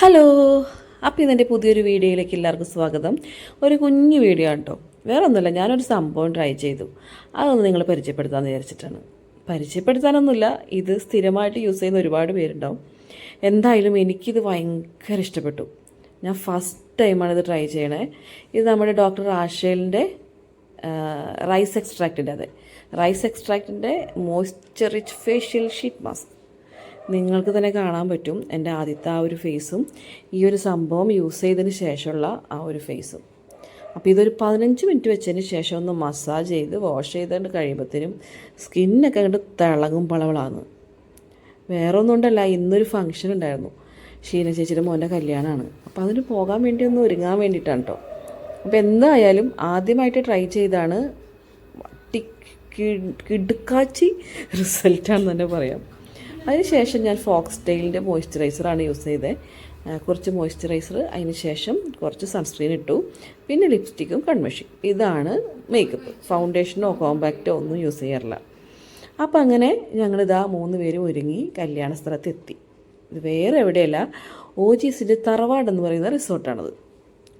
Hello അപ്പോൾ ഇതെന്റെ പുതിയൊരു വീഡിയോയിലേക്ക് എല്ലാവർക്കും സ്വാഗതം. ഒരു കുഞ്ഞു വീഡിയോ കേട്ടോ വേറെ ഒന്നുമില്ല ഞാനൊരു സംഭവം ട്രൈ ചെയ്തു. അതൊന്ന് നിങ്ങൾ പരിചയപ്പെടുത്താമെന്ന് വിചാരിച്ചിട്ടാണ്. പരിചയപ്പെടുത്താനൊന്നുമില്ല ഇത് സ്ഥിരമായിട്ട് യൂസ് ചെയ്യുന്ന ഒരുപാട് പേരുണ്ടാവും. എന്തായാലും എനിക്കിത് ഭയങ്കര ഇഷ്ടപ്പെട്ടു. ഞാൻ ഫസ്റ്റ് ടൈമാണ് ഇത് ട്രൈ ചെയ്യണേ. ഇത് നമ്മുടെ ഡോക്ടർ ആഷേലിന്റെ റൈസ് എക്സ്ട്രാക്റ്റിന്റെ അതെ. Rice എക്സ്ട്രാക്റ്റിന്റെ moisture rich facial sheet mask നിങ്ങൾക്ക് തന്നെ കാണാൻ പറ്റും എന്റെ ആദ്യത്തെ ആ ഒരു ഫേസും ഈ ഒരു സംഭവം യൂസ് ചെയ്തതിന് ശേഷമുള്ള ആ ഒരു ഫേസും. അപ്പോൾ ഇതൊരു പതിനഞ്ച് മിനിറ്റ് വെച്ചതിന് ശേഷം ഒന്ന് മസാജ് ചെയ്ത് വാഷ് ചെയ്തുകൊണ്ട് കഴിയുമ്പോഴത്തേനും സ്കിന്നൊക്കെ അങ്ങോട്ട് തിളങ്ങും പളവളാന്ന്. വേറെ ഒന്നും കൊണ്ടല്ല ഇന്നൊരു ഫങ്ഷൻ ഉണ്ടായിരുന്നു. ഷീന ചേച്ചിയുടെ മോന്റെ കല്യാണമാണ്. അപ്പോൾ അതിന് പോകാൻ വേണ്ടി ഒന്ന് ഒരുങ്ങാൻ വേണ്ടിയിട്ടാണ് കേട്ടോ അപ്പോൾ എന്തായാലും ആദ്യമായിട്ട് ട്രൈ ചെയ്താണ് കിടുക്കാച്ചി റിസൾട്ടാണെന്ന് തന്നെ പറയാം. അതിനുശേഷം ഞാൻ ഫോക്സ് ടെയിലിന്റെ മോയ്സ്ചറൈസറാണ് യൂസ് ചെയ്തത് കുറച്ച് മോയ്സ്ചറൈസർ അതിന് ശേഷം കുറച്ച് സൺസ്ക്രീൻ ഇട്ടു. പിന്നെ ലിപ്സ്റ്റിക്കും കൺമഷി. ഇതാണ് മേക്കപ്പ്. ഫൗണ്ടേഷനോ കോമ്പാക്റ്റോ ഒന്നും യൂസ് ചെയ്യാറില്ല. അപ്പം അങ്ങനെ ഞങ്ങളിതാ മൂന്ന് പേരും ഒരുങ്ങി കല്യാണ സ്ഥലത്തെത്തി. ഇത് വേറെ എവിടെയല്ല ഓജീസിന്റെ തറവാട് എന്ന് പറയുന്ന റിസോർട്ടാണത്.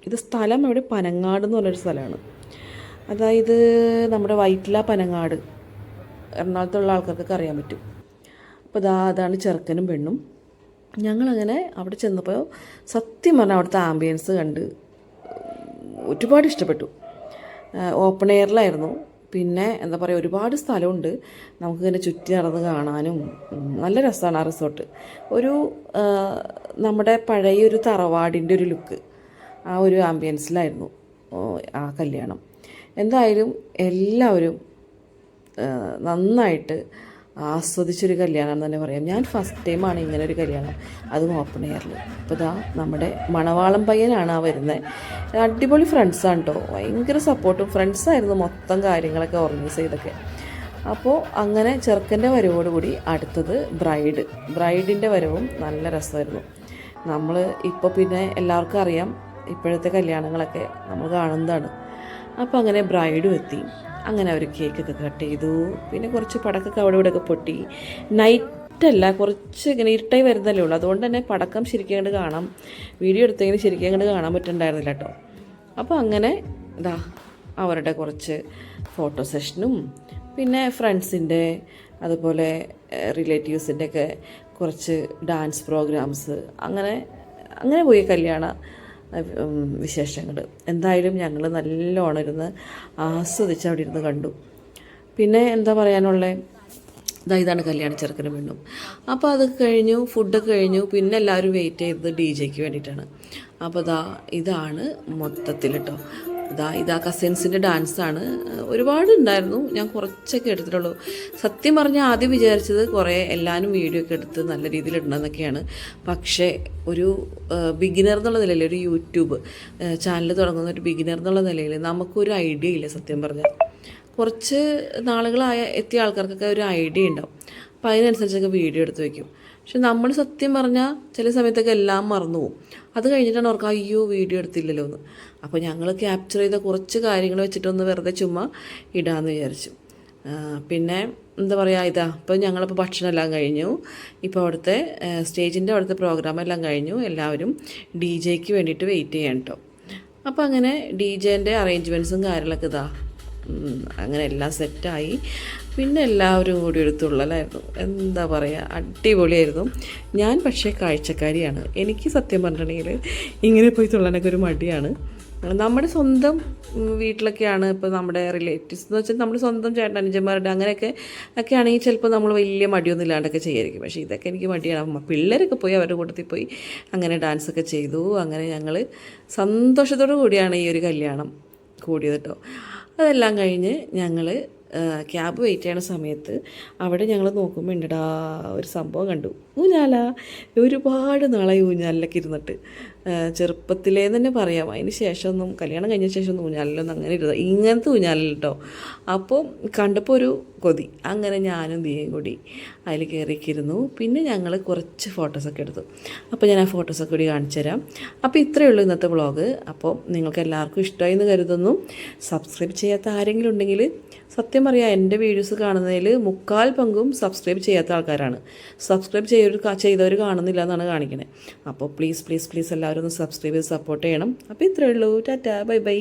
ഇത് സ്ഥലം എവിടെ പനങ്ങാട് എന്ന് പറഞ്ഞൊരു സ്ഥലമാണ്. അതായത് നമ്മുടെ വൈറ്റില പനങ്ങാട്. എറണാകുളത്തുള്ള ആൾക്കാർക്കൊക്കെ അറിയാൻ പറ്റും. അപ്പോൾ ദാ അതാണ് ചെറുക്കനും പെണ്ണും. ഞങ്ങളങ്ങനെ അവിടെ ചെന്നപ്പോൾ സത്യം പറഞ്ഞാൽ അവിടുത്തെ ആംബിയൻസ് കണ്ട് ഒരുപാട് ഇഷ്ടപ്പെട്ടു. ഓപ്പൺ എയറിലായിരുന്നു പിന്നെ എന്താ പറയുക ഒരുപാട് സ്ഥലമുണ്ട്. നമുക്കിങ്ങനെ ചുറ്റി നടന്ന് കാണാനും നല്ല രസമാണ് ആ റിസോർട്ട് ഒരു നമ്മുടെ പഴയ ഒരു തറവാടിന്റെ ഒരു ലുക്ക് ആ ഒരു ആംബിയൻസിലായിരുന്നു ആ കല്യാണം. എന്തായാലും എല്ലാവരും നന്നായിട്ട് ആസ്വദിച്ചൊരു കല്യാണം തന്നെ പറയാം. ഞാൻ ഫസ്റ്റ് ടൈമാണ് ഇങ്ങനെ ഒരു കല്യാണം അതും ഓപ്പൺ എയറിൽ അപ്പോൾ ഇതാ നമ്മുടെ മണവാളം പയ്യനാണ് ആ വരുന്നത് അടിപൊളി ഫ്രണ്ട്സാണ് കേട്ടോ ഭയങ്കര സപ്പോർട്ടും ഫ്രണ്ട്സായിരുന്നു മൊത്തം കാര്യങ്ങളൊക്കെ ഓർഗനൈസ് ചെയ്തൊക്കെ. അപ്പോൾ അങ്ങനെ ചെറുക്കന്റെ വരവോടുകൂടി അടുത്തത് ബ്രൈഡ് ബ്രൈഡിന്റെ വരവും നല്ല രസമായിരുന്നു. നമ്മൾ ഇപ്പോൾ പിന്നെ എല്ലാവർക്കും അറിയാം ഇപ്പോഴത്തെ കല്യാണങ്ങളൊക്കെ നമ്മൾ കാണുന്നതാണ്. അപ്പോൾ അങ്ങനെ ബ്രൈഡും എത്തി. അങ്ങനെ അവർ കേക്കൊക്കെ കട്ട് ചെയ്തു. പിന്നെ കുറച്ച് പടക്കൊക്കെ അവിടെ ഇവിടെയൊക്കെ പൊട്ടി. നൈറ്റല്ല കുറച്ച് ഇങ്ങനെ ഇരുട്ടായി വരുന്നല്ലേ ഉള്ളൂ. അതുകൊണ്ട് തന്നെ പടക്കം ശരിക്കും അങ്ങോട്ട് കാണാം. വീഡിയോ എടുത്തെങ്കിലും ശരിക്കും അങ്ങോട്ട് കാണാൻ പറ്റുന്നുണ്ടായിരുന്നില്ല കേട്ടോ. അപ്പോൾ അങ്ങനെ ഇതാ അവരുടെ കുറച്ച് ഫോട്ടോ സെഷനും പിന്നെ ഫ്രണ്ട്സിന്റെ അതുപോലെ റിലേറ്റീവ്സിന്റെ ഒക്കെ കുറച്ച് ഡാൻസ് പ്രോഗ്രാംസ് അങ്ങനെ അങ്ങനെ പോയി കല്യാണ. വിശേഷങ്ങൾ എന്തായാലും ഞങ്ങൾ നല്ലോണം ഇരുന്ന് ആസ്വദിച്ച് അവിടെ ഇരുന്ന് കണ്ടു. പിന്നെ എന്താ പറയാനുള്ളത് ഇതാ ഇതാണ് കല്യാണ ചെറുക്കനും പെണ്ണും. അപ്പോൾ അത് കഴിഞ്ഞു ഫുഡൊക്കെ കഴിഞ്ഞു. പിന്നെ എല്ലാവരും വെയിറ്റ് ചെയ്തത് ഡി ജെക്ക് വേണ്ടിയിട്ടാണ്. അപ്പോൾ ഇതാ ഇതാണ് മൊത്തത്തിൽ കേട്ടോ ഇതാ ഇതാ കസിൻസിന്റെ ഡാൻസാണ്. ഒരുപാട് ഉണ്ടായിരുന്നു ഞാൻ കുറച്ചൊക്കെ എടുത്തിട്ടുള്ളൂ. സത്യം പറഞ്ഞാൽ ആദ്യം വിചാരിച്ചത് കുറേ എല്ലാവരും വീഡിയോ ഒക്കെ എടുത്ത് നല്ല രീതിയിൽ ഇടണമെന്നൊക്കെയാണ്. പക്ഷേ ഒരു ബിഗിനർ എന്നുള്ള നിലയിൽ ഒരു യൂട്യൂബ് ചാനൽ തുടങ്ങുന്ന ഒരു ബിഗിനർ എന്നുള്ള നിലയിൽ നമുക്കൊരു ഐഡിയ ഇല്ല സത്യം പറഞ്ഞാൽ കുറച്ച് നാളുകളായ എത്തിയ ആൾക്കാർക്കൊക്കെ ഒരു ഐഡിയ ഉണ്ടാവും. അപ്പോൾ അതിനനുസരിച്ചൊക്കെ വീഡിയോ എടുത്ത് വെക്കും. പക്ഷെ നമ്മൾ സത്യം പറഞ്ഞാൽ ചില സമയത്തൊക്കെ എല്ലാം മറന്നു പോകും അത് കഴിഞ്ഞിട്ടാണ് അവർക്ക് അയ്യോ വീഡിയോ എടുത്തില്ലല്ലോ എന്ന്. അപ്പോൾ ഞങ്ങൾ ക്യാപ്ചർ ചെയ്ത കുറച്ച് കാര്യങ്ങൾ വെച്ചിട്ടൊന്ന് വെറുതെ ചുമ്മാ ഇടാമെന്ന് വിചാരിച്ചു. പിന്നെ എന്താ പറയുക ഇതാ ഇപ്പോൾ ഞങ്ങളിപ്പോൾ ഭക്ഷണമെല്ലാം കഴിഞ്ഞു. ഇപ്പോൾ അവിടുത്തെ സ്റ്റേജിന്റെ അവിടുത്തെ പ്രോഗ്രാം എല്ലാം കഴിഞ്ഞു. എല്ലാവരും ഡി ജെക്ക് വേണ്ടിയിട്ട് വെയിറ്റ് ചെയ്യാൻ കേട്ടോ അപ്പോൾ അങ്ങനെ ഡി ജെന്റെ അറേഞ്ച്മെന്റ്സും കാര്യങ്ങളൊക്കെ ഇതാ അങ്ങനെ എല്ലാം സെറ്റായി. പിന്നെ എല്ലാവരും കൂടി ഒരു തുള്ളലായിരുന്നു. എന്താ പറയുക അടിപൊളിയായിരുന്നു. ഞാൻ പക്ഷേ കാഴ്ചക്കാരിയാണ്. എനിക്ക് സത്യം പറഞ്ഞിട്ടുണ്ടെങ്കിൽ ഇങ്ങനെ പോയി തുള്ളാനൊക്കെ ഒരു മടിയാണ്. നമ്മുടെ സ്വന്തം വീട്ടിലൊക്കെയാണ് ഇപ്പോൾ നമ്മുടെ റിലേറ്റീവ്സ് എന്ന് വെച്ചാൽ നമ്മുടെ സ്വന്തം ചേട്ടൻ അനുജന്മാരുടെ അങ്ങനെയൊക്കെ ഒക്കെ ആണെങ്കിൽ ചിലപ്പോൾ നമ്മൾ വലിയ മടിയൊന്നും ഇല്ലാണ്ടൊക്കെ ചെയ്യായിരിക്കും. പക്ഷേ ഇതൊക്കെ എനിക്ക് മടിയാണ്. അമ്മ പിള്ളേരൊക്കെ പോയി അവരുടെ കൂട്ടത്തിൽ പോയി അങ്ങനെ ഡാൻസൊക്കെ ചെയ്തു. അങ്ങനെ ഞങ്ങൾ സന്തോഷത്തോടു കൂടിയാണ് ഈ ഒരു കല്യാണം കൂടിയത് കേട്ടോ. അതെല്ലാം കഴിഞ്ഞ് ഞങ്ങൾ ക്യാബ് വെയിറ്റ് ചെയ്യണ സമയത്ത് അവിടെ ഞങ്ങൾ നോക്കുമ്പോൾ ഉണ്ടടാ ഒരു സംഭവം കണ്ടു. ഊഞ്ഞാല ഒരുപാട് നാളായി ഊഞ്ഞാലിലൊക്കെ ഇരുന്നിട്ട്. ചെറുപ്പത്തിലേ തന്നെ പറയാം. അതിന് ശേഷമൊന്നും കല്യാണം കഴിഞ്ഞ ശേഷമൊന്നും ഊഞ്ഞാലിലൊന്നും അങ്ങനെ ഇരുന്നത് ഇങ്ങനത്തെ ഊഞ്ഞാലിൽ കേട്ടോ അപ്പോൾ കണ്ടപ്പോൾ ഒരു കൊതി. അങ്ങനെ ഞാനും ദിയയും കൂടി അതിൽ കയറിക്കിരുന്നു പിന്നെ ഞങ്ങൾ കുറച്ച് ഫോട്ടോസൊക്കെ എടുത്തു. അപ്പോൾ ഞാൻ ആ ഫോട്ടോസൊക്കെ കൂടി കാണിച്ചു തരാം. അപ്പോൾ ഇത്രയേ ഉള്ളൂ ഇന്നത്തെ വ്ളോഗ് അപ്പോൾ നിങ്ങൾക്ക് എല്ലാവർക്കും ഇഷ്ടമായി എന്ന് കരുതുന്നു. സബ്സ്ക്രൈബ് ചെയ്യാത്ത ആരെങ്കിലും ഉണ്ടെങ്കിൽ സത്യം പറയാം എന്റെ വീഡിയോസ് കാണുന്നതിൽ മുക്കാൽ പങ്കും സബ്സ്ക്രൈബ് ചെയ്യാത്ത ആൾക്കാരാണ്. സബ്സ്ക്രൈബ് ചെയ്യൊരു ചെയ്തവർ കാണുന്നില്ല എന്നാണ് കാണിക്കുന്നത് അപ്പോൾ പ്ലീസ് പ്ലീസ് പ്ലീസ് എല്ലാവരും ഒന്ന് സബ്സ്ക്രൈബ് ചെയ്ത് സപ്പോർട്ട് ചെയ്യണം. അപ്പോൾ ഇത്രയേ ഉള്ളൂ. Tata bye bye